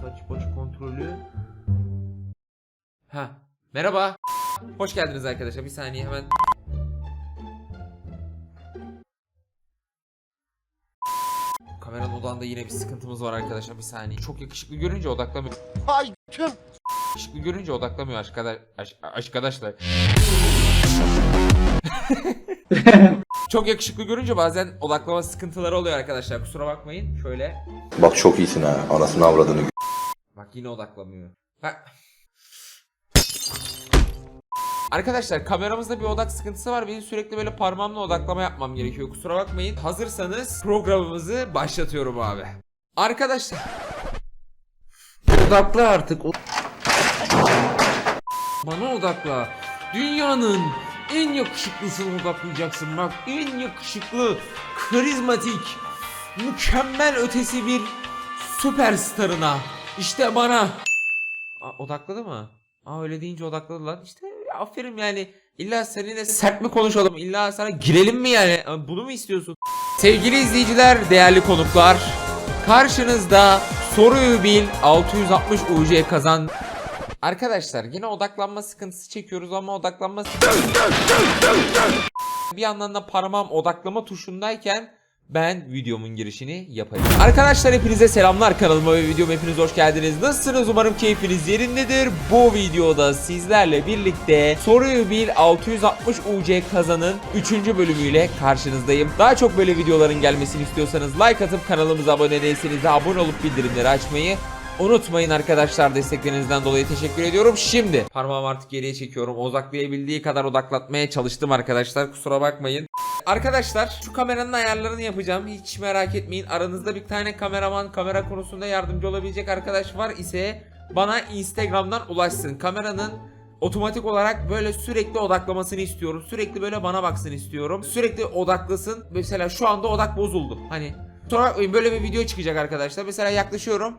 Saç baş kontrolü. Ha. Merhaba. Hoş geldiniz arkadaşlar. Bir saniye hemen. Kameranın odağında yine bir sıkıntımız var arkadaşlar. Bir saniye. Çok yakışıklı görünce odaklamıyor. Ay tüm. Yakışıklı görünce odaklamıyor arkadaş aş, arkadaşlar. Çok yakışıklı görünce bazen odaklama sıkıntıları oluyor arkadaşlar. Kusura bakmayın. Şöyle. Bak çok iyisin ha. Anasını avradını. Bak yine odaklamıyor. Ha. Arkadaşlar kameramızda bir odak sıkıntısı var. Benim sürekli böyle parmağımla odaklama yapmam gerekiyor. Kusura bakmayın. Hazırsanız programımızı başlatıyorum abi. Arkadaşlar. Odakla artık. Bana odakla. Dünyanın en yakışıklısını odaklayacaksın. Bak en yakışıklı, karizmatik, mükemmel ötesi bir süperstarına. İşte bana. Aa, odakladı mı? Aa öyle deyince odakladı lan. İşte aferin yani. İlla seninle sert mi konuşalım? İlla sana girelim mi yani? Bunu mu istiyorsun? Sevgili izleyiciler, değerli konuklar. Karşınızda soruyu bil 660 UC kazan. Arkadaşlar yine odaklanma sıkıntısı çekiyoruz ama odaklanma bir yandan da parmağım odaklama tuşundayken ben videomun girişini yapayım. Arkadaşlar hepinize selamlar kanalıma ve videoma hepiniz hoş geldiniz. Nasılsınız? Umarım keyfiniz yerindedir. Bu videoda sizlerle birlikte soruyu bil 660 UC kazanın 3. bölümüyle karşınızdayım. Daha çok böyle videoların gelmesini istiyorsanız like atıp kanalımıza abone değilseniz de abone olup bildirimleri açmayı Unutmayın arkadaşlar desteklerinizden dolayı teşekkür ediyorum. Şimdi parmağımı artık geriye çekiyorum. Odaklayabildiği kadar odaklatmaya çalıştım arkadaşlar. Kusura bakmayın. Arkadaşlar şu kameranın ayarlarını yapacağım. Hiç merak etmeyin. Aranızda bir tane kameraman kamera konusunda yardımcı olabilecek arkadaş var ise bana Instagram'dan ulaşsın. Kameranın otomatik olarak böyle sürekli odaklamasını istiyorum. Sürekli böyle bana baksın istiyorum. Sürekli odaklasın. Mesela şu anda odak bozuldu. Hani Sonra böyle bir video çıkacak arkadaşlar. Mesela yaklaşıyorum.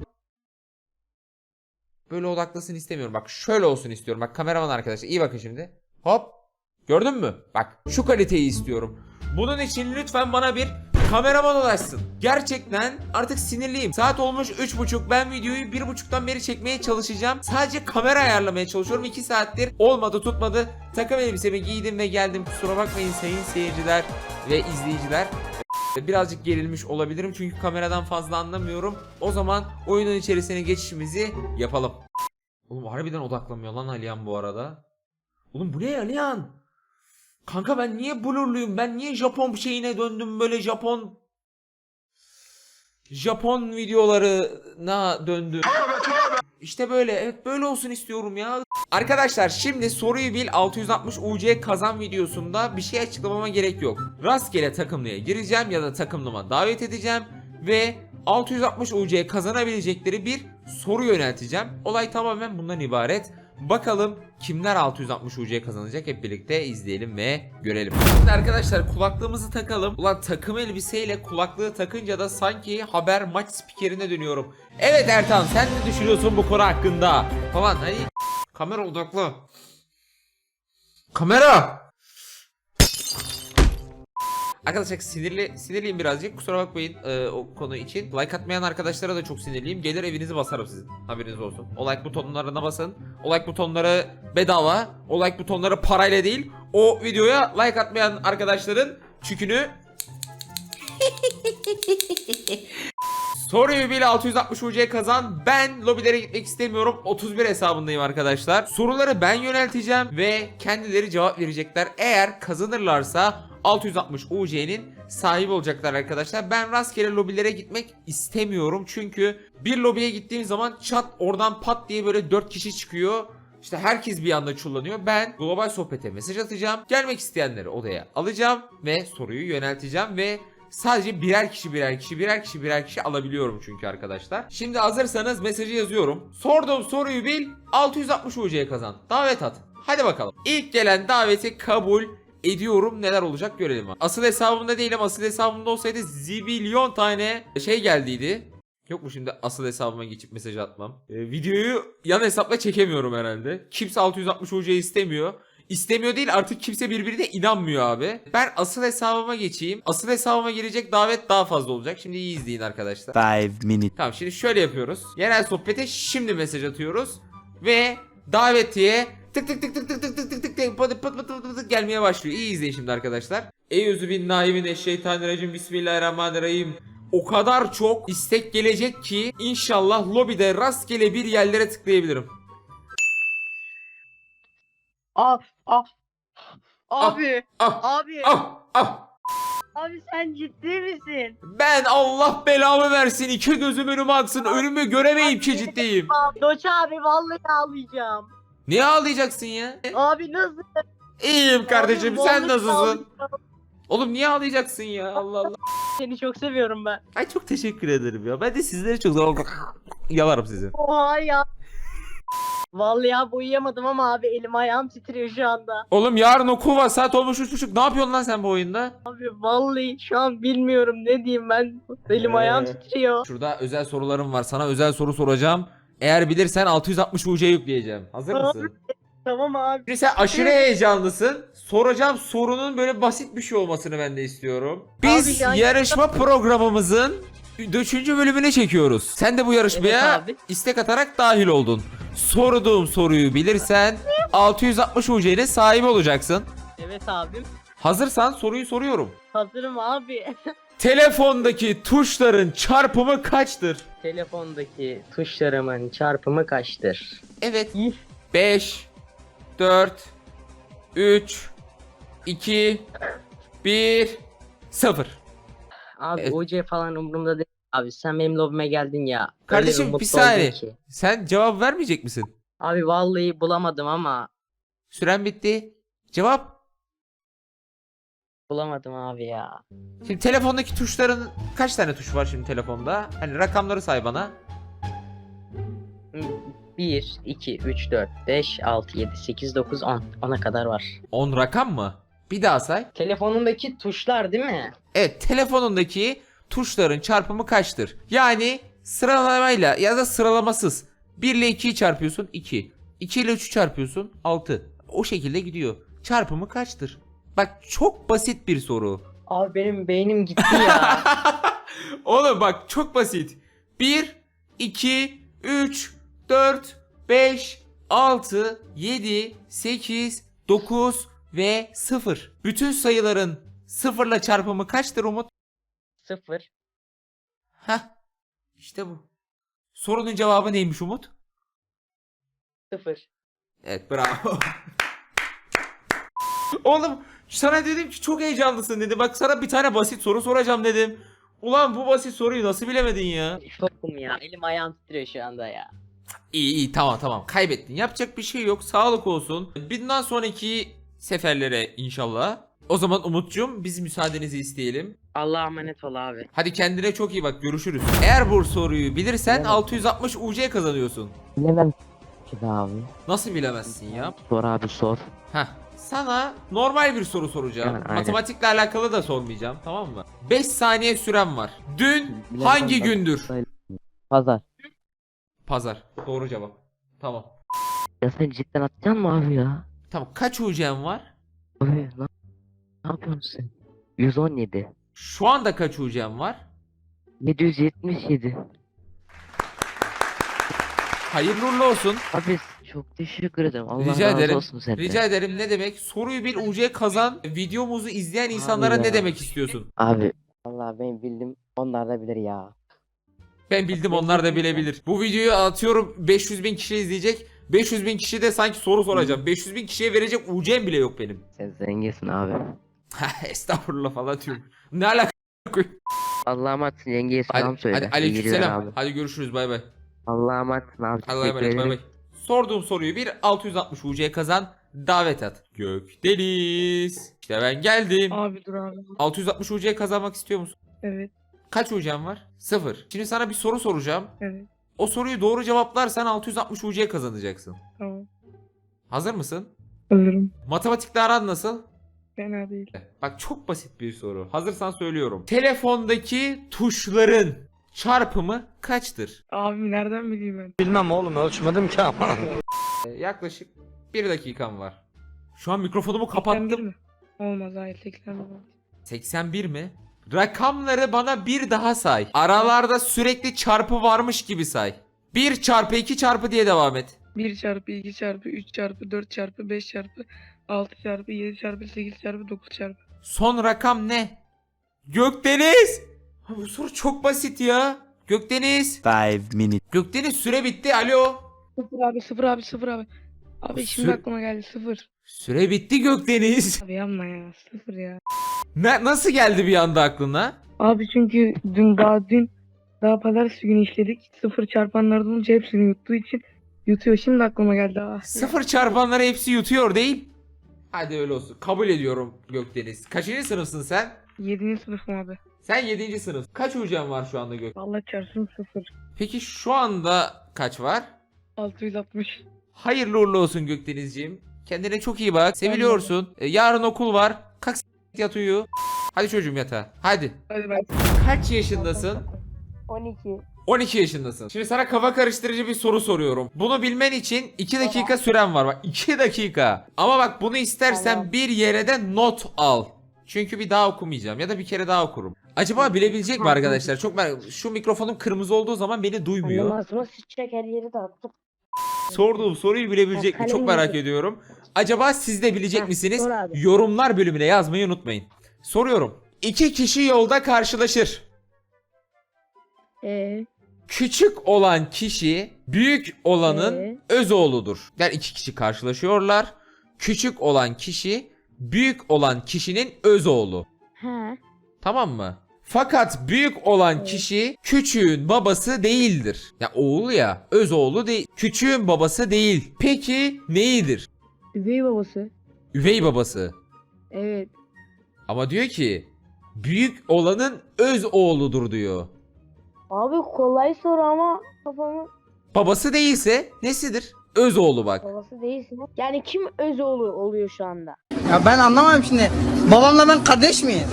Böyle odaklasın istemiyorum. Bak şöyle olsun istiyorum. Bak kameraman arkadaşlar iyi bakın şimdi. Hop. Gördün mü? Bak şu kaliteyi istiyorum. Bunun için lütfen bana bir kameraman ulaşsın. Gerçekten artık sinirliyim. Saat olmuş 3.30. Ben videoyu 1.30'dan beri çekmeye çalışacağım. Sadece kamera ayarlamaya çalışıyorum. 2 saattir olmadı tutmadı. Takım elbisemi giydim ve geldim. Kusura bakmayın sayın seyirciler ve izleyiciler. Birazcık gerilmiş olabilirim çünkü kameradan fazla anlamıyorum. O zaman oyunun içerisine geçişimizi yapalım. Oğlum harbiden odaklamıyor lan Alihan bu arada. Oğlum bu ne Alihan? Kanka ben niye blurluyum? Ben niye Japon şeyine döndüm böyle Japon Japon videolarına döndüm. İşte böyle evet böyle olsun istiyorum ya. Arkadaşlar şimdi soruyu bil 660 UC kazan videosunda bir şey açıklamama gerek yok. Rastgele takımlıya gireceğim ya da takımlıma davet edeceğim ve 660 UC kazanabilecekleri bir soru yönelteceğim. Olay tamamen bundan ibaret. Bakalım kimler 660 UC kazanacak hep birlikte izleyelim ve görelim. Şimdi arkadaşlar kulaklığımızı takalım. Ulan takım elbiseyle kulaklığı takınca da sanki haber maç spikerine dönüyorum. Evet Ertan sen ne düşünüyorsun bu konu hakkında? Falan hani kamera odaklı. Kamera! Arkadaşlar sinirli sinirliyim birazcık. Kusura bakmayın e, o konu için. Like atmayan arkadaşlara da çok sinirliyim. Gelir evinizi basarım sizin. Haberiniz olsun. O like butonlarına basın. O like butonları bedava. O like butonları parayla değil. O videoya like atmayan arkadaşların çükünü Soruyu bile 660 UC kazan. Ben lobilere gitmek istemiyorum. 31 hesabındayım arkadaşlar. Soruları ben yönelteceğim ve kendileri cevap verecekler. Eğer kazanırlarsa 660 UC'nin sahibi olacaklar arkadaşlar. Ben rastgele lobilere gitmek istemiyorum. Çünkü bir lobiye gittiğim zaman çat oradan pat diye böyle 4 kişi çıkıyor. İşte herkes bir anda çullanıyor. Ben global sohbete mesaj atacağım. Gelmek isteyenleri odaya alacağım ve soruyu yönelteceğim ve sadece birer kişi birer kişi birer kişi birer kişi alabiliyorum çünkü arkadaşlar. Şimdi hazırsanız mesajı yazıyorum. Sorduğum soruyu bil 660 UC'ye kazan. Davet at. Hadi bakalım. İlk gelen daveti kabul ediyorum. Neler olacak görelim. Asıl hesabımda değilim. Asıl hesabımda olsaydı zibilyon tane şey geldiydi. Yok mu şimdi asıl hesabıma geçip mesaj atmam? Ee, videoyu yan hesapla çekemiyorum herhalde. Kimse 660 UC istemiyor. İstemiyor değil artık kimse birbirine inanmıyor abi. Ben asıl hesabıma geçeyim. Asıl hesabıma girecek davet daha fazla olacak. Şimdi iyi izleyin arkadaşlar. Five minutes. Tamam şimdi şöyle yapıyoruz. Yerel sohbete şimdi mesaj atıyoruz. Ve davetiye tık tık tık tık tık tık tık tık tık tık pıt pıt pıt pıt tık gelmeye başlıyor. İyi izleyin şimdi arkadaşlar. Eyyüzü bin naimin eşşeytanirracim bismillahirrahmanirrahim. O kadar çok istek gelecek ki inşallah lobide rastgele bir yerlere tıklayabilirim. Ah, ah. Abi, Ah abi, ah ah. abi sen ciddi misin? Ben Allah belamı versin iki gözüm önüme aksın ölümü göremeyim ki ciddiyim. Doç abi vallahi ağlayacağım. Niye ağlayacaksın ya? Abi nasıl? İyiyim kardeşim Abi, sen vallahi nasılsın? ağlayacağım. Oğlum niye ağlayacaksın ya Allah Allah. Seni çok seviyorum ben. Ay çok teşekkür ederim ya. Ben de sizleri çok yalarım sizi. Oha ya. Vallahi abi uyuyamadım ama abi elim ayağım titriyor şu anda. Oğlum yarın okul var saat olmuş üç buçuk. Ne yapıyorsun lan sen bu oyunda? Abi vallahi şu an bilmiyorum ne diyeyim ben. Elim ayağım titriyor. Şurada özel sorularım var. Sana özel soru soracağım. Eğer bilirsen 660 UC yükleyeceğim. Hazır Tamam. mısın? Tamam abi. Şimdi sen aşırı heyecanlısın. Soracağım sorunun böyle basit bir şey olmasını ben de istiyorum. Biz Abi ya- yarışma programımızın 3. bölümüne çekiyoruz. Sen de bu yarışmaya Evet abi. istek atarak dahil oldun. Sorduğum soruyu bilirsen 660 UC'nin sahibi olacaksın. Evet abim. Hazırsan soruyu soruyorum. Hazırım abi. Telefondaki tuşların çarpımı kaçtır? Telefondaki tuşlarımın çarpımı kaçtır? Evet. İh. 5 4 3 2 1 0 Abi Evet. OC falan umurumda değil. Abi sen benim lobime geldin ya. Kardeşim, bir mutlu saniye. ki. Sen cevap vermeyecek misin? Abi vallahi bulamadım ama Süren bitti. Cevap. bulamadım abi ya. Şimdi telefondaki tuşların kaç tane tuş var şimdi telefonda? Hani rakamları say bana. 1, 2, 3, 4, 5, 6, 7, 8, 9, 10. 10'a kadar var. 10 rakam mı? Bir daha say. Telefonundaki tuşlar değil mi? Evet telefonundaki tuşların çarpımı kaçtır? Yani sıralamayla ya da sıralamasız. 1 ile 2'yi çarpıyorsun 2. 2 ile 3'ü çarpıyorsun 6. O şekilde gidiyor. Çarpımı kaçtır? Bak çok basit bir soru. Abi benim beynim gitti ya. Oğlum bak çok basit. 1, 2, 3, 4, 5, 6, 7, 8, 9 ve 0. Bütün sayıların sıfırla çarpımı kaçtır Umut? 0. Heh. İşte bu. Sorunun cevabı neymiş Umut? 0. Evet bravo. Oğlum sana dedim ki çok heyecanlısın dedi. Bak sana bir tane basit soru soracağım dedim. Ulan bu basit soruyu nasıl bilemedin ya? Şokum ya. Elim ayağım titriyor şu anda ya. İyi iyi tamam tamam kaybettin. Yapacak bir şey yok. Sağlık olsun. Bundan sonraki seferlere inşallah. O zaman Umut'cum biz müsaadenizi isteyelim. Allah'a emanet ol abi. Hadi kendine çok iyi bak görüşürüz. Eğer bu soruyu bilirsen Bilemem. 660 UC kazanıyorsun. Bilemem ki be abi. Nasıl bilemezsin ya? Sor abi sor. Heh. Sana normal bir soru soracağım. Yani aynen. Matematikle alakalı da sormayacağım tamam mı? 5 saniye süren var. Dün Bilemem hangi ben. gündür? Pazar. Pazar. Doğru cevap. Tamam. Ya sen cidden atacaksın mı abi ya? Tamam kaç UC'm var? Abi ne, ne yapıyorsun sen? 117. Şu anda kaç UC'm var? 777. Hayırlı uğurlu olsun. Abi çok teşekkür ederim. Allah Rica razı ederim. olsun senden. Rica ederim ne demek? Soruyu bil UC kazan. Videomuzu izleyen insanlara ya. ne demek istiyorsun? Abi. Allah ben bildim. Onlar da bilir ya. Ben bildim onlar da bilebilir. Bu videoyu atıyorum 500 bin kişi izleyecek. 500 bin kişi de sanki soru soracağım. 500 bin kişiye verecek UC'm bile yok benim. Sen zenginsin abi. Estağfurullah falan diyorum. Ne alaka? Allah'a emanetsin yengeye selam Hadi, söyle. hadi aleykümselam. abi. Hadi görüşürüz bay bay. Allah'a emanetsin abi. Allah'a emanet bay bay. Sorduğum soruyu bir 660 UC kazan davet at. Gökdeniz. İşte ben geldim. Abi dur abi. 660 UC kazanmak istiyor musun? Evet. Kaç UC'm var? Sıfır. Şimdi sana bir soru soracağım. Evet. O soruyu doğru cevaplarsan 660 UC kazanacaksın. Tamam. Hazır mısın? Hazırım. Matematikle aran nasıl? Fena değil. Bak çok basit bir soru. Hazırsan söylüyorum. Telefondaki tuşların çarpımı kaçtır? Abi nereden bileyim ben? Bilmem oğlum ölçmedim ki ama. Ee, yaklaşık bir dakikan var. Şu an mikrofonumu 81 kapattım. mi? Olmaz hayır 81 olmaz. 81 mi? Rakamları bana bir daha say. Aralarda sürekli çarpı varmış gibi say. 1 çarpı 2 çarpı diye devam et. 1 çarpı 2 çarpı 3 çarpı 4 çarpı 5 çarpı 6 çarpı 7 çarpı 8 çarpı 9 çarpı. Son rakam ne? Gökdeniz! Ha, bu soru çok basit ya. Gökdeniz. Five minutes. Gökdeniz süre bitti. Alo. 0 abi 0 abi 0 abi. Abi şimdi Sü- aklıma geldi 0. Süre bitti Gökdeniz. Abi yapma ya 0 ya. Ne, nasıl geldi bir anda aklına? Abi çünkü dün daha dün daha pazartesi günü işledik. 0 çarpanlardan olunca hepsini yuttuğu için yutuyor. Şimdi aklıma geldi. Ah. Sıfır çarpanları hepsi yutuyor değil. Hadi öyle olsun. Kabul ediyorum Gökdeniz. Kaçıncı sınıfsın sen? 7. sınıfım abi. Sen 7. sınıf. Kaç hocam var şu anda Gök? Allah çarpsın 0. Peki şu anda kaç var? 660. Hayırlı uğurlu olsun Gökdenizciğim. Kendine çok iyi bak. Seviliyorsun. E, yarın okul var. Kalk s- yat uyu. Hadi çocuğum yatağa. Hadi. Hadi ben. Kaç yaşındasın? 12. 12 yaşındasın. Şimdi sana kafa karıştırıcı bir soru soruyorum. Bunu bilmen için 2 dakika süren var. Bak 2 dakika. Ama bak bunu istersen Tamam. bir yere de not al. Çünkü bir daha okumayacağım ya da bir kere daha okurum. Acaba bilebilecek mi Tamam. arkadaşlar? Çok merak Şu mikrofonum kırmızı olduğu zaman beni duymuyor. Anlamazsın sıçacak her yeri dağıttım. Sorduğum soruyu bilebilecek mi? Çok merak ediyorum. Acaba siz de bilecek Heh, misiniz? sor abi. Yorumlar bölümüne yazmayı unutmayın. Soruyorum. İki kişi yolda karşılaşır. Eee? Küçük olan kişi büyük olanın Ee? öz oğludur. Yani iki kişi karşılaşıyorlar. Küçük olan kişi büyük olan kişinin öz oğlu. He. Tamam mı? Fakat büyük olan kişi küçüğün babası değildir. Ya oğlu ya, öz oğlu değil. Küçüğün babası değil. Peki neyidir? Üvey babası. Üvey babası. Evet. Ama diyor ki büyük olanın öz oğludur diyor. Abi kolay soru ama kafamı Babası değilse nesidir? Öz oğlu bak. babası değilsin. Yani kim öz oğlu oluyor şu anda? Ya ben anlamam şimdi. Babamla ben kardeş miyim?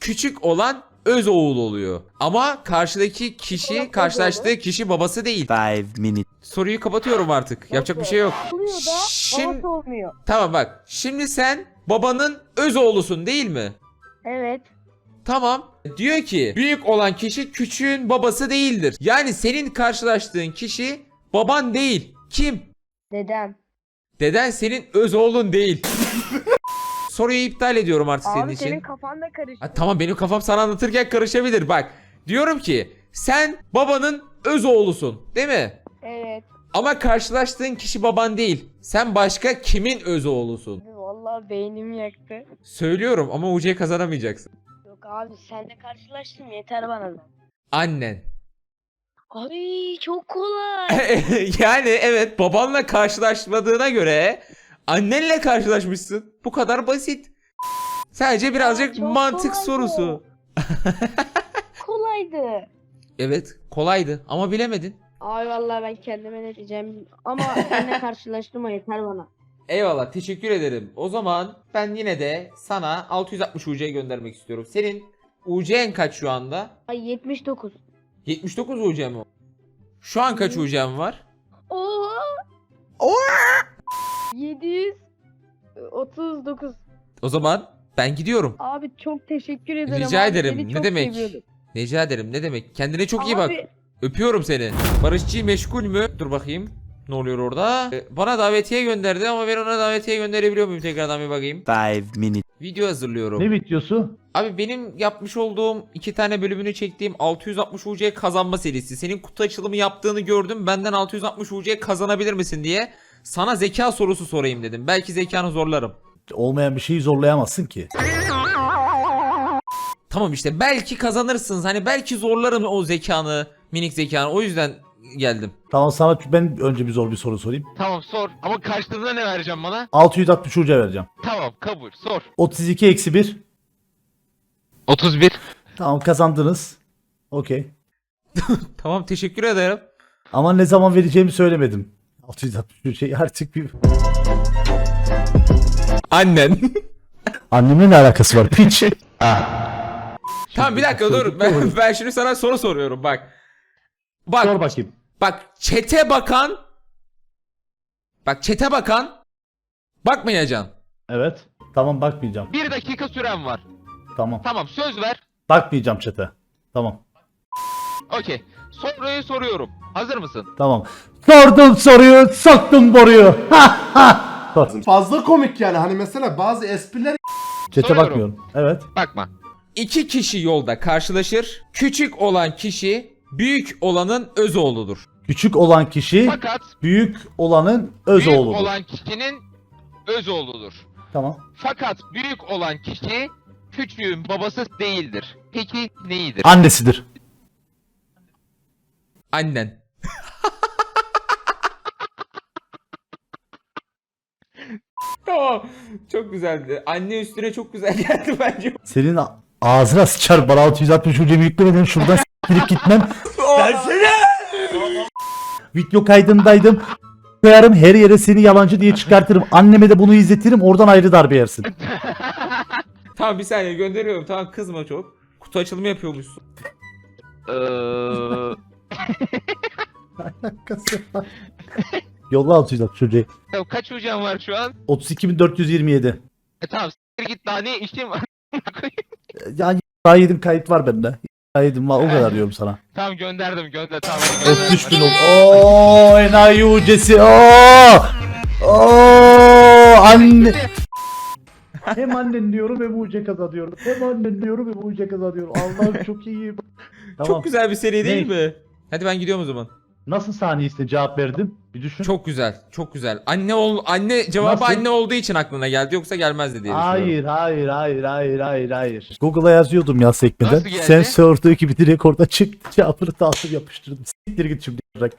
Küçük olan öz oğul oluyor. Ama karşıdaki kişi, karşılaştığı kişi babası değil. Five minutes. Soruyu kapatıyorum artık. Yapacak bir şey yok. Oluyor da Şimdi babası olmuyor. tamam bak. Şimdi sen babanın öz oğlusun değil mi? Evet. Tamam. Diyor ki büyük olan kişi küçüğün babası değildir. Yani senin karşılaştığın kişi baban değil. Kim? Dedem. Deden senin öz oğlun değil. Soruyu iptal ediyorum artık senin Abi için. senin kafan da karıştı. Ha, tamam benim kafam sana anlatırken karışabilir. Bak diyorum ki sen babanın öz oğlusun değil mi? Evet. Ama karşılaştığın kişi baban değil. Sen başka kimin öz oğlusun? Vallahi beynimi yaktı. Söylüyorum ama UC kazanamayacaksın. Abi senle karşılaştım yeter bana da. Annen. Ay çok kolay. yani evet babanla karşılaşmadığına göre annenle karşılaşmışsın. Bu kadar basit. Sadece birazcık çok mantık kolaydı. sorusu. Kolaydı. Evet kolaydı ama bilemedin. Ay vallahi ben kendime ne diyeceğim ama seninle karşılaştım yeter bana. Eyvallah teşekkür ederim. O zaman ben yine de sana 660 UC göndermek istiyorum. Senin UC'n kaç şu anda? Ay 79. 79 UC mi? Şu an kaç. UC'n var? Oha. Oha! 739. O zaman ben gidiyorum. Abi çok teşekkür ederim. Rica abi. ederim. Seni Ne çok demek? seviyordum. Rica ederim ne demek. Kendine çok iyi bak. Abi, Öpüyorum seni. Barışçı meşgul mü? Dur bakayım. Ne oluyor orada? Ee, Bana davetiye gönderdi ama ben ona davetiye gönderebiliyor muyum tekrardan bir bakayım. Five minutes. Video hazırlıyorum. Ne videosu? Abi benim yapmış olduğum iki tane bölümünü çektiğim 660 UC kazanma serisi. Senin kutu açılımı yaptığını gördüm. Benden 660 UC kazanabilir misin diye sana zeka sorusu sorayım dedim. Belki zekanı zorlarım. Olmayan bir şeyi zorlayamazsın ki. Tamam işte belki kazanırsınız. Hani belki zorlarım o zekanı, minik zekanı. O yüzden geldim. Tamam sana ben önce bir zor bir soru sorayım. Tamam sor. Ama karşılığında ne vereceğim bana? 660 uca vereceğim. Tamam kabul. Sor. 32 eksi 1. 31. Tamam kazandınız. Okey. Tamam teşekkür ederim. Ama ne zaman vereceğimi söylemedim. 660 şey artık bir... Annen. Annemle ne alakası var piç? tamam bir dakika dur. Ben, ben şimdi sana soru soruyorum bak. Bak Sor bakayım. Bak çete bakan Bak çete bakan Bakmayacaksın. Evet. Tamam bakmayacağım. Bir dakika süren var. Tamam. Tamam söz ver. Bakmayacağım çete. Tamam. Okey. Soruyu soruyorum. Hazır mısın? Tamam. Sordum soruyu, soktum boruyu. Ha ha. Sor. Fazla komik yani hani mesela bazı espriler Çete Soruyorum. bakmıyorum. Evet. Bakma. İki kişi yolda karşılaşır. Küçük olan kişi büyük olanın öz oğludur. Küçük olan kişi Fakat büyük olanın öz büyük oğludur. olan kişinin öz oğludur. Tamam. Fakat büyük olan kişi küçüğün babası değildir. Peki neyidir? Annesidir. Annen. tamam. Çok güzeldi. Anne üstüne çok güzel geldi bence. Senin a- ağzına sıçar bana 660 hocam yüklemeden şuradan s**tirip gitmem. Video kaydındaydım. Koyarım her yere seni yalancı diye çıkartırım. Anneme de bunu izletirim oradan ayrı darbe yersin. tamam bir saniye gönderiyorum. Tamam kızma çok. Kutu açılımı yapıyormuşsun. Eee, Yolla 660 hocayı. ya kaç hocam var şu an? 32427. E tamam s**tir git daha ne işim var? Ya daha yedim kayıt var bende. Var o kadar diyorum sana. tamam gönderdim gönder tamam. 33 bin oldu. Ooo enayi ucesi. Ooo. Ooo anne. hem annen diyorum hem uca kazanıyorum. Hem annen diyorum hem uca kazanıyorum. Allah'ım çok iyi. Tamam. Çok güzel bir seri değil Ne? mi? Hadi ben gidiyorum o zaman. Nasıl saniyesine cevap verdim? Bir düşün. Çok güzel. Çok güzel. Anne ol anne cevabı Nasıl? anne olduğu için aklına geldi yoksa gelmezdi diye. Hayır, hayır, hayır, hayır, hayır, hayır. Google'a yazıyordum ya sekmeden. Nasıl geldi? Sen sorduğu gibi direkt orada çıktı. Cevabını dağıtıp yapıştırdım. Siktir git şimdi. Bırak.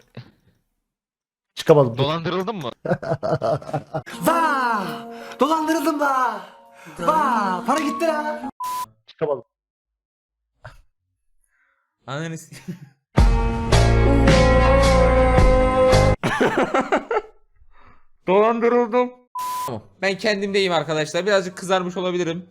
Çıkamadım. Dolandırıldın mı? Vaa! Dolandırıldım da. Vaa! Para gitti la. Çıkamadım. Ananı s- Dolandırıldım. Tamam. Ben kendimdeyim arkadaşlar. Birazcık kızarmış olabilirim.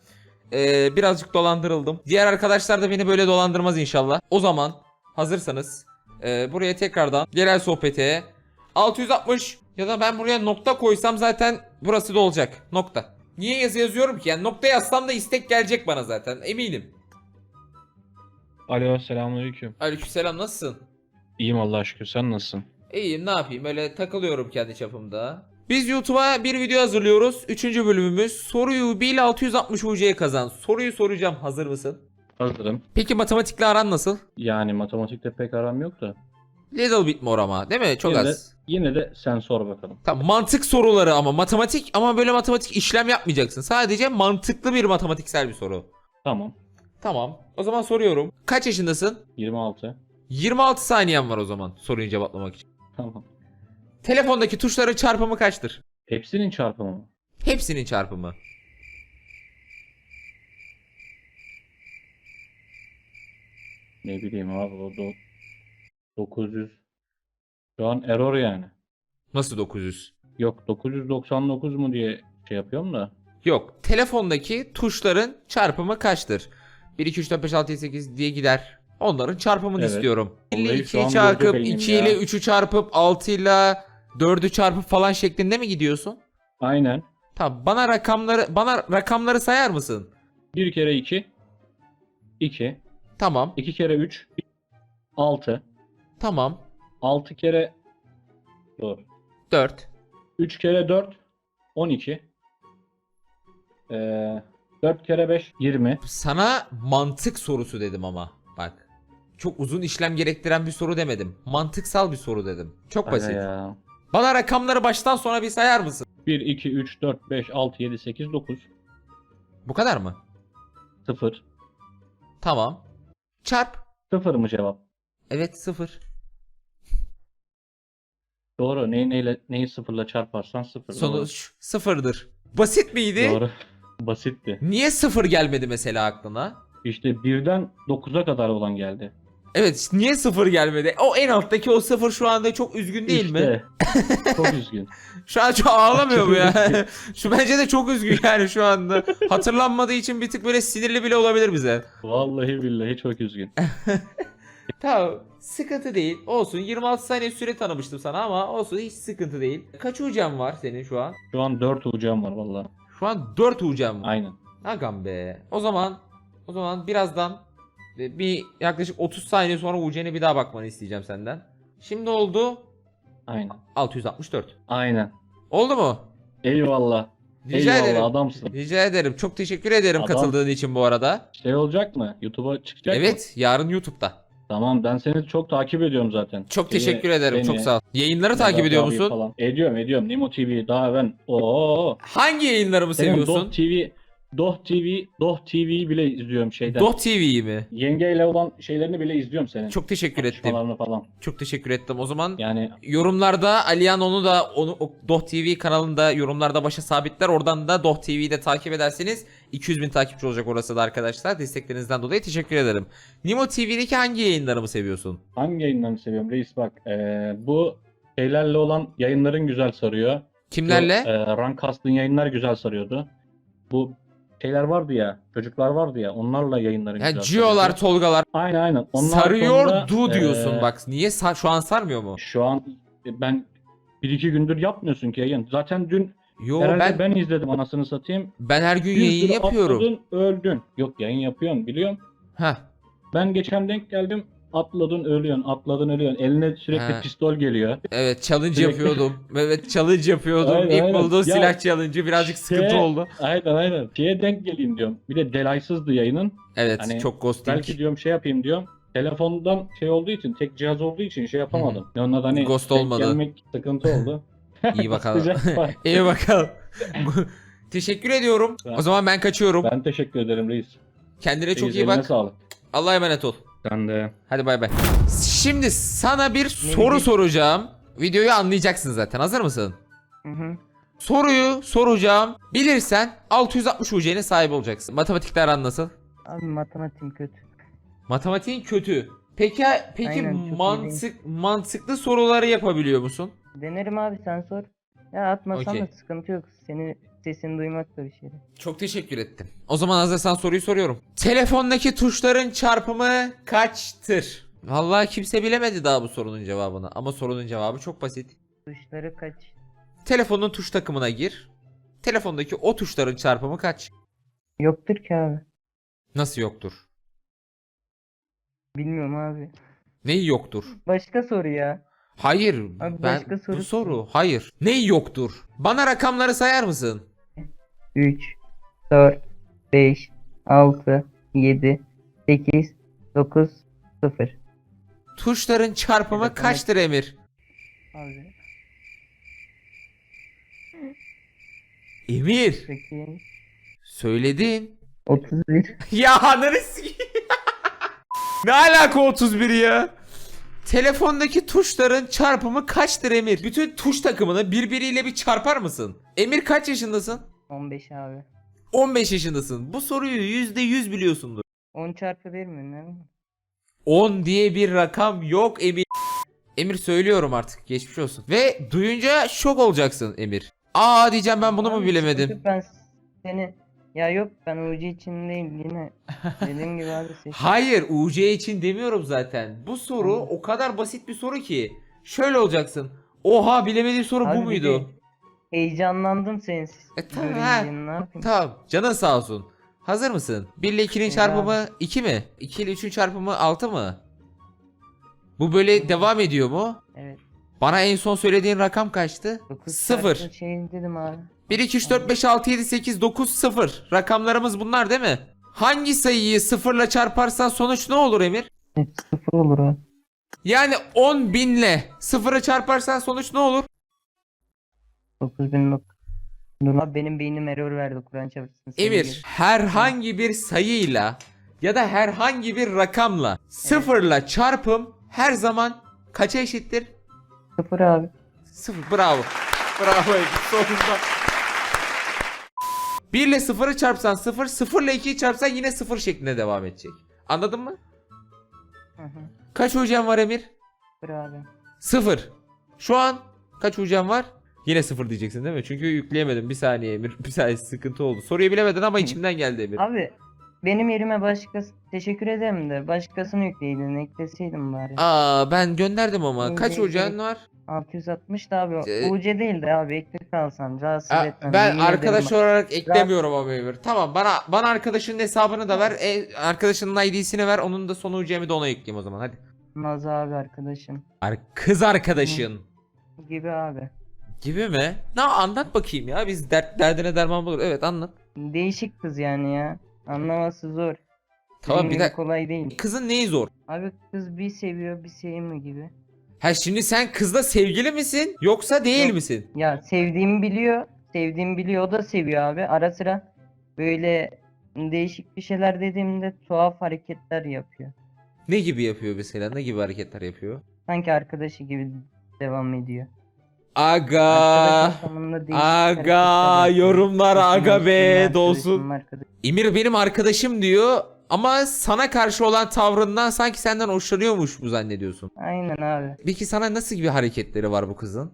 Ee, birazcık dolandırıldım. Diğer arkadaşlar da beni böyle dolandırmaz inşallah. O zaman hazırsanız e, buraya tekrardan genel sohbete 660 ya da ben buraya nokta koysam zaten burası da olacak. Nokta. Niye yazı yazıyorum ki? Yani nokta yazsam da istek gelecek bana zaten. Eminim. Alo selamünaleyküm. Aleykümselam nasılsın? İyiyim Allah'a şükür sen nasılsın? İyiyim ne yapayım öyle takılıyorum kendi çapımda. Biz YouTube'a bir video hazırlıyoruz. Üçüncü bölümümüz. Soruyu Bil 660 UC'ye kazan. Soruyu soracağım hazır mısın? Hazırım. Peki matematikle aran nasıl? Yani matematikte pek aram yok da. Little bit more ama değil mi? Çok yine az. De, yine de sen sor bakalım. Tamam mantık soruları ama matematik ama böyle matematik işlem yapmayacaksın. Sadece mantıklı bir matematiksel bir soru. Tamam. Tamam. O zaman soruyorum. Kaç yaşındasın? 26. 26 saniyen var o zaman soruyu cevaplamak için. Tamam. Telefondaki tuşların çarpımı kaçtır? Hepsinin çarpımı mı? Hepsinin çarpımı. Ne bileyim abi o do 900. Şu an error yani. Nasıl 900? Yok 999 mu diye şey yapıyorum da. Yok. Telefondaki tuşların çarpımı kaçtır? 1, 2, 3, 4, 5, 6, 7, 8 diye gider. Onların çarpımını Evet. istiyorum. Vallahi 52'yi şu an çarpıp durdu beynim 2 ya. ile 3'ü çarpıp 6 ile 4'ü çarpıp falan şeklinde mi gidiyorsun? Aynen. Tamam. Bana rakamları bana rakamları sayar mısın? 1 kere 2. 2. Tamam. 2 kere 3. 6. Tamam. 6 kere Doğru. 4. 3 kere 4 12. Ee, 4 kere 5 20. Sana mantık sorusu dedim ama. Bak. Çok uzun işlem gerektiren bir soru demedim. Mantıksal bir soru dedim. Çok basit. ya. Bana rakamları baştan sona bir sayar mısın? 1 2 3 4 5 6 7 8 9 Bu kadar mı? 0. Tamam. Çarp. 0 mı cevap? Evet 0. Doğru. Neyi neyle neyi sıfırla çarparsan 0. Sonuç sıfırdır. Basit miydi? Doğru. Doğru. Basitti. Niye sıfır gelmedi mesela aklına? İşte birden 9'a kadar olan geldi. Evet niye sıfır gelmedi? O en alttaki o sıfır şu anda çok üzgün değil mi? İşte. Çok üzgün. Şu an çok ağlamıyor mu ya? Şu bence de çok üzgün yani şu anda. Hatırlanmadığı için bir tık böyle sinirli bile olabilir bize. Vallahi billahi çok üzgün. Tamam sıkıntı değil. Olsun 26 saniye süre tanımıştım sana ama olsun hiç sıkıntı değil. Kaç ucam var senin şu an? Şu an 4 ucam var valla. Şu an 4 ucam var. Aynen. Agam be. O zaman o zaman birazdan e, bir yaklaşık 30 saniye sonra UC'ne bir daha bakmanı isteyeceğim senden. Şimdi oldu Aynen. 664. Aynen. Oldu mu? Eyvallah. Rica Eyvallah ederim. adamsın. Rica ederim. Çok teşekkür ederim Adam. katıldığın için bu arada. Şey olacak mı? YouTube'a çıkacak mı? Evet, yarın YouTube'da. Tamam ben seni çok takip ediyorum zaten. Çok Seni, teşekkür ederim. beni, Çok sağ ol. Yayınları Vedat takip ediyor abi musun? Falan. Ediyorum ediyorum. Nemo TV daha ben. Oo. Hangi yayınlarımı Senin seviyorsun? Doh TV Doh TV Doh TV'yi bile izliyorum şeyden. Doh TV'yi mi? Yengeyle olan şeylerini bile izliyorum senin. Çok teşekkür ettim. Falan. Çok teşekkür ettim. O zaman Yani yorumlarda Aliyan onu da onu o Doh TV kanalında yorumlarda başa sabitler. Oradan da Doh TV'yi de takip ederseniz 200 bin takipçi olacak orası da arkadaşlar. Desteklerinizden dolayı teşekkür ederim. Nimo TV'deki hangi yayınlarımı seviyorsun? hangi yayınlarını seviyorum reis bak. Ee, bu şeylerle olan yayınların güzel sarıyor. Kimlerle? Şu, e, Rankast'ın yayınlar güzel sarıyordu. Bu şeyler vardı ya, çocuklar vardı ya, onlarla yayınların Ya güzel Cio'lar, sarıyordu. Tolgalar Aynen aynen. Onlar sarıyor sonra, diyorsun e, bak. Niye sa- şu an sarmıyor mu? Şu an e, ben bir iki gündür yapmıyorsun ki yayın. Zaten dün Yo herhalde ben, ben izledim anasını satayım. ben her gün Bir yayın yapıyorum. Atladın, öldün. Yok yayın yapıyorsun biliyorum. Heh. Ben geçen denk geldim. Atladın ölüyorsun, atladın ölüyorsun. Eline sürekli He. pistol geliyor. Evet challenge Sürekli- yapıyordum. Evet challenge yapıyordum. Aynen, İlk aynen. bulduğum Ya, silah challenge'ı birazcık sıkıntı oldu. Aynen aynen. Şeye denk geleyim diyorum. Bir de delaysızdı yayının. Evet Hani çok ghosting. Belki diyorum şey yapayım diyorum. Telefondan şey olduğu için, tek cihaz olduğu için şey yapamadım. Onlar hani Ghost denk olmadı. gelmek sıkıntı oldu. İyi bakalım. Sıcak var. İyi bakalım. Teşekkür ediyorum. Ben- O zaman ben kaçıyorum. Ben teşekkür ederim reis. Kendine çok Reis, iyi eline bak. sağlık. Allah'a emanet ol. Sen de. Hadi bay bay. Şimdi sana bir soru soracağım. Videoyu anlayacaksın zaten. Hazır mısın? Hı hı. Soruyu soracağım. Bilirsen 660 UC'nin sahibi olacaksın. Matematikler aran nasıl? Abi matematiğim kötü. Matematiğin kötü. Peki peki Aynen, çok mantık mantıklı soruları yapabiliyor musun? Denerim abi sen sor. Ya atmasan Okey. da sıkıntı yok. Senin sesini duymak da bir şey. Çok teşekkür ettim. O zaman hazırsan soruyu soruyorum. Telefondaki tuşların çarpımı kaçtır? Vallahi kimse bilemedi daha bu sorunun cevabını. Ama sorunun cevabı çok basit. Tuşları kaç? Telefonun tuş takımına gir. Telefondaki o tuşların çarpımı kaç? Yoktur ki abi. Nasıl yoktur? Bilmiyorum abi. Neyi yoktur? Başka soru ya. Hayır. Abi ben başka soru bu soru. Hayır. Neyi yoktur? Bana rakamları sayar mısın? 3, 4, 5, 6, 7, 8, 9, 0. Tuşların çarpımı Evet, kaçtır Emir? Abi Emir. 8, Söyledin. 31. Ya ananı sikeyim. Ne alaka 31 ya? Telefondaki tuşların çarpımı kaçtır Emir? Bütün tuş takımını birbiriyle bir çarpar mısın? Emir kaç yaşındasın? 15 abi. 15 yaşındasın. Bu soruyu %100 biliyorsundur. 10 çarpı 1 mi ne? 10 diye bir rakam yok Emir. Emir söylüyorum artık. Geçmiş olsun. Ve duyunca şok olacaksın Emir. Aa diyeceğim ben bunu mu Abi, bilemedim? Ben seni ya yok ben ucu için değil yine dediğim gibi abi seç. Hayır UC için demiyorum zaten. Bu soru o kadar basit bir soru ki. Şöyle olacaksın. Oha bilemediğim soru Abi bu bir muydu? Heyecanlandım senin E, tamam, görünce, ha. ne yapayım? Tamam canın sağ olsun. Hazır mısın? 1 ile 2'nin Evet çarpımı 2 mi? 2 ile 3'ün çarpımı 6 mı? Bu böyle devam ediyor mu? Evet. Bana en son söylediğin rakam kaçtı? 9 0. Şey dedim abi. 1, 2, 3, 4, 5, 6, 7, 8, 9, 0. Rakamlarımız bunlar değil mi? Hangi sayıyı sıfırla çarparsan sonuç ne olur Emir? 0 olur abi. Yani 10 binle sıfırı çarparsan sonuç ne olur? 9000 Dur abi benim beynim error verdi Kur'an çarpsın. Emir herhangi bir sayıyla ya da herhangi bir rakamla sıfırla çarpım her zaman kaça eşittir? 0 abi. Sıfır. Bravo. Bravo Emir. Sonunda. 1 ile 0'ı çarpsan 0, 0 ile 2'yi çarpsan yine 0 şeklinde devam edecek. Anladın mı? Hı hı. Kaç hocam var Emir? 0 abi. 0. Şu an kaç hocam var? Yine 0 diyeceksin değil mi? Çünkü yükleyemedim. Bir saniye Emir. Bir saniye sıkıntı oldu. Soruyu bilemedin ama içimden geldi Emir. Abi benim yerime başkası teşekkür ederim de başkasını yükleydin ekleseydim bari. Aa ben gönderdim ama. Kaç Önce- ocağın var? 660 da abi. Ee, UC değil de abi ekle kalsam rahatsız Ha, etmem. ben yemin ederim arkadaş bak. olarak eklemiyorum ama Emir. Tamam bana bana arkadaşının hesabını da ver. E, arkadaşının ID'sini ver. Onun da son UC'mi de ona ekleyeyim o zaman hadi. Naz abi arkadaşım Ar- kız arkadaşın gibi abi. Gibi mi? Ne anlat bakayım ya. Biz dert derdine derman bulur. Evet anlat. Değişik kız yani ya. Anlaması zor. Tamam bir dakika. kolay değil. Kızın neyi zor? Abi kız bir seviyor bir sevmiyor gibi. Ha şimdi sen kızla sevgili misin yoksa değil Yok. misin? Ya sevdiğimi biliyor. Sevdiğimi biliyor o da seviyor abi. Ara sıra böyle değişik bir şeyler dediğimde tuhaf hareketler yapıyor. Ne gibi yapıyor mesela? Ne gibi hareketler yapıyor? Sanki arkadaşı gibi devam ediyor. Aga. Aga yorumlar aga be dolsun. Emir benim arkadaşım diyor ama sana karşı olan tavrından sanki senden hoşlanıyormuş bu zannediyorsun. Aynen abi. Peki sana nasıl gibi hareketleri var bu kızın?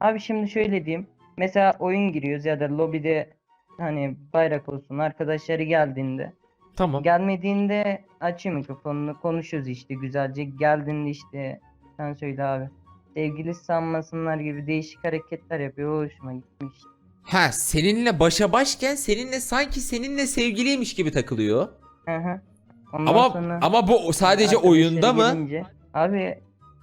Abi şimdi şöyle diyeyim. Mesela oyun giriyoruz ya da lobide hani bayrak olsun arkadaşları geldiğinde. Tamam. Gelmediğinde açıyor mikrofonunu konuşuyoruz işte güzelce. Geldiğinde işte sen söyle abi. Sevgilisi sanmasınlar gibi değişik hareketler yapıyor. O hoşuma gitmiş. Ha seninle başa başken seninle sanki seninle sevgiliymiş gibi takılıyor. Hı hı. Ondan Ama sonra ama bu sadece arkadaşları oyunda mı? gelince- Abi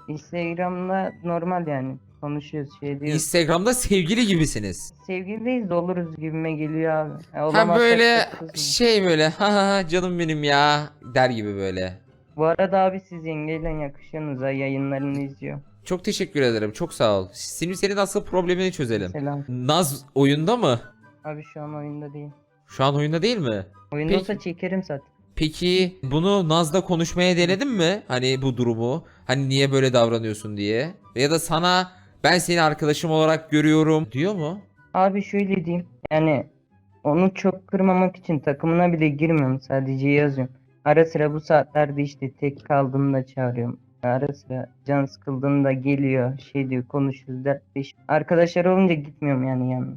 Instagram'da normal yani konuşuyoruz şey diyoruz. Instagram'da sevgili gibisiniz. Sevgiliyiz de oluruz gibime geliyor abi. Ha, Ha olamazsak böyle da kızma. şey böyle ha ha ha canım benim ya der gibi böyle. Bu arada abi siz yengeyle yakışıyorsunuz ha yayınlarını izliyor. Çok teşekkür ederim. Çok sağ ol. Şimdi senin asıl problemini çözelim. Selam. Naz oyunda mı? Abi şu an oyunda değil. Şu an oyunda değil mi? Oyunda olsa çekerim zaten. Peki bunu Naz'la konuşmaya denedin mi? Hani bu durumu. Hani niye böyle davranıyorsun diye. Ya da sana ben seni arkadaşım olarak görüyorum diyor mu? Abi şöyle diyeyim. Yani onu çok kırmamak için takımına bile girmiyorum. Sadece yazıyorum. Ara sıra bu saatlerde işte tek kaldığımda çağırıyorum. Ara sıra can sıkıldığında geliyor. Şey diyor konuşuyoruz dertleş. Arkadaşlar olunca gitmiyorum yani yanına.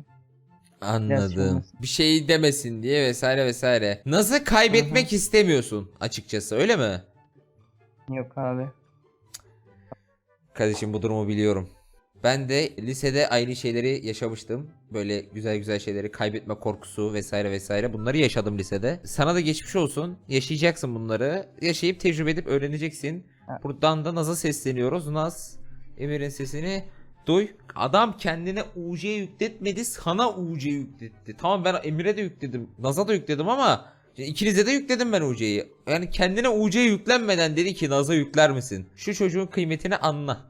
Anladım. olmasın. Bir şey demesin diye vesaire vesaire. Naz'ı kaybetmek istemiyorsun açıkçası öyle mi? Yok abi. Kardeşim bu durumu biliyorum. Ben de lisede aynı şeyleri yaşamıştım. Böyle güzel güzel şeyleri kaybetme korkusu vesaire vesaire bunları yaşadım lisede. Sana da geçmiş olsun. Yaşayacaksın bunları. Yaşayıp tecrübe edip öğreneceksin. Buradan da Naz'a sesleniyoruz. Naz Emir'in sesini duy. Adam kendine UC yükletmedi sana UC yükletti. Tamam ben Emir'e de yükledim. Naz'a da yükledim ama ikinize de yükledim ben UC'yi. Yani kendine UC yüklenmeden dedi ki Naz'a yükler misin? Şu çocuğun kıymetini anla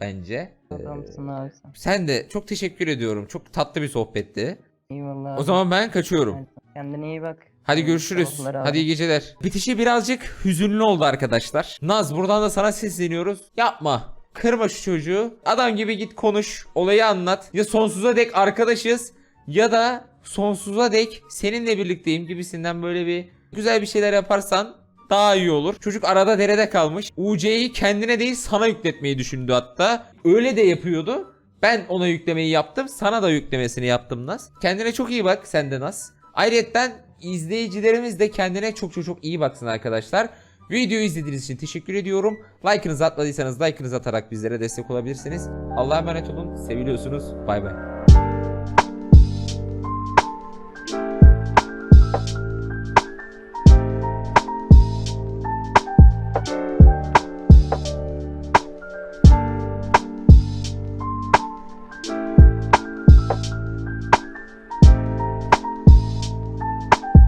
bence. Adamsın abi sen. Sen de çok teşekkür ediyorum. Çok tatlı bir sohbetti. Eyvallah O zaman ben kaçıyorum. Kendine iyi bak. Hadi görüşürüz. abi. Hadi iyi geceler. Bitişi birazcık hüzünlü oldu arkadaşlar. Naz buradan da sana sesleniyoruz. Yapma. Kırma şu çocuğu. Adam gibi git konuş. Olayı anlat. Ya sonsuza dek arkadaşız ya da sonsuza dek seninle birlikteyim gibisinden böyle bir güzel bir şeyler yaparsan daha iyi olur. Çocuk arada derede kalmış. UC'yi kendine değil sana yükletmeyi düşündü hatta. Öyle de yapıyordu. Ben ona yüklemeyi yaptım. Sana da yüklemesini yaptım Naz. Kendine çok iyi bak sen de Naz. Ayrıca izleyicilerimiz de kendine çok çok çok iyi baksın arkadaşlar. Videoyu izlediğiniz için teşekkür ediyorum. Like'ınızı atmadıysanız like'ınızı atarak bizlere destek olabilirsiniz. Allah'a emanet olun. Seviliyorsunuz. Bay bay.